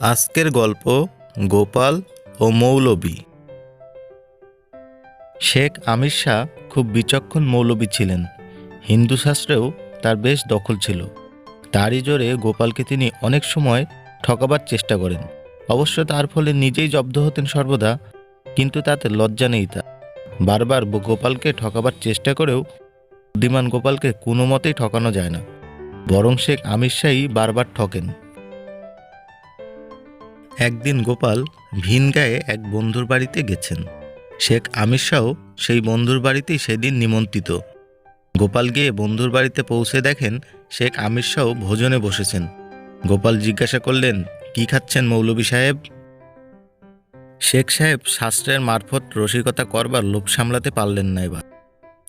আজকের গল্প গোপাল ও মৌলবী। শেখ আমির শাহ খুব বিচক্ষণ মৌলবী ছিলেন। হিন্দু শাস্ত্রেও তার বেশ দখল ছিল। তারই জোরে গোপালকে তিনি অনেক সময় ঠকাবার চেষ্টা করেন। অবশ্য তার ফলে নিজেই জব্দ হতেন সর্বদা, কিন্তু তাতে লজ্জা নেই তা বারবার গোপালকে ঠকাবার চেষ্টা করেও বুদ্ধিমান গোপালকে কোনো মতেই ঠকানো যায় না। বরং শেখ আমির শাহই বারবার ঠকেন। একদিন গোপাল ভিন গায়ে এক বন্ধুর বাড়িতে গেছেন। শেখ আমির শাহ সেই বন্ধুর বাড়িতেই সেদিন নিমন্ত্রিত। গোপাল গিয়ে বন্ধুর বাড়িতে পৌঁছে দেখেন শেখ আমির শাহ ভোজনে বসেছেন। গোপাল জিজ্ঞাসা করলেন, কি খাচ্ছেন মৌলবী সাহেব? শেখ সাহেব শাস্ত্রের মারফত রসিকতা করবার লোভ সামলাতে পারলেন না এবার।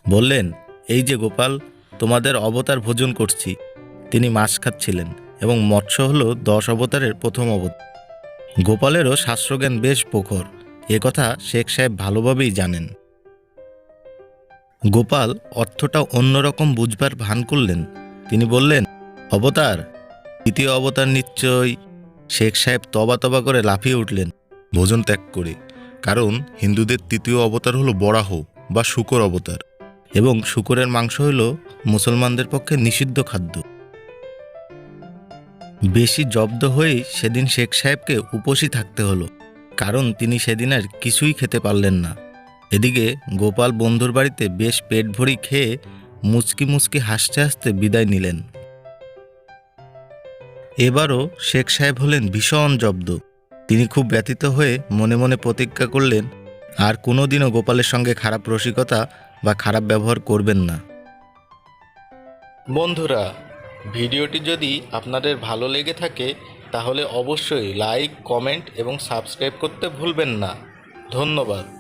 বললেন, এই যে গোপাল, তোমাদের অবতার ভোজন করছি। তিনি মাছ খাচ্ছিলেন এবং মৎস্য হল দশ অবতারের প্রথম অবতার। গোপালেরও শাস্ত্রজ্ঞান বেশ প্রখর। এ কথা শেখ সাহেব ভালোভাবেই জানেন। গোপাল অর্থটা অন্যরকম বুঝবার ভান করলেন। তিনি বললেন, অবতার, দ্বিতীয় অবতার নিশ্চয়ই। শেখ সাহেব তবা তবা করে লাফিয়ে উঠলেন, ভোজন ত্যাগ করে। কারণ হিন্দুদের তৃতীয় অবতার হলো বরাহ বা শুকর অবতার এবং শুকরের মাংস হল মুসলমানদের পক্ষে নিষিদ্ধ খাদ্য। বেশি জব্দ হয়েই সেদিন শেখ সাহেবকে উপসী থাকতে হলো, কারণ তিনি সেদিন আর কিছুই খেতে পারলেন না। এদিকে গোপাল বন্ধুর বাড়িতে বেশ পেট ভরি খেয়ে মুচকি মুচকি হাসতে হাসতে বিদায় নিলেন। এবারও শেখ সাহেব হলেন ভীষণ জব্দ। তিনি খুব ব্যথিত হয়ে মনে মনে প্রতিজ্ঞা করলেন, আর কোনোদিনও গোপালের সঙ্গে খারাপ রসিকতা বা খারাপ ব্যবহার করবেন না। বন্ধুরা ভিডিওটি যদি আপনাদের ভালো লেগে থাকে, তাহলে অবশ্যই লাইক, কমেন্ট এবং সাবস্ক্রাইব করতে ভুলবেন না। ধন্যবাদ।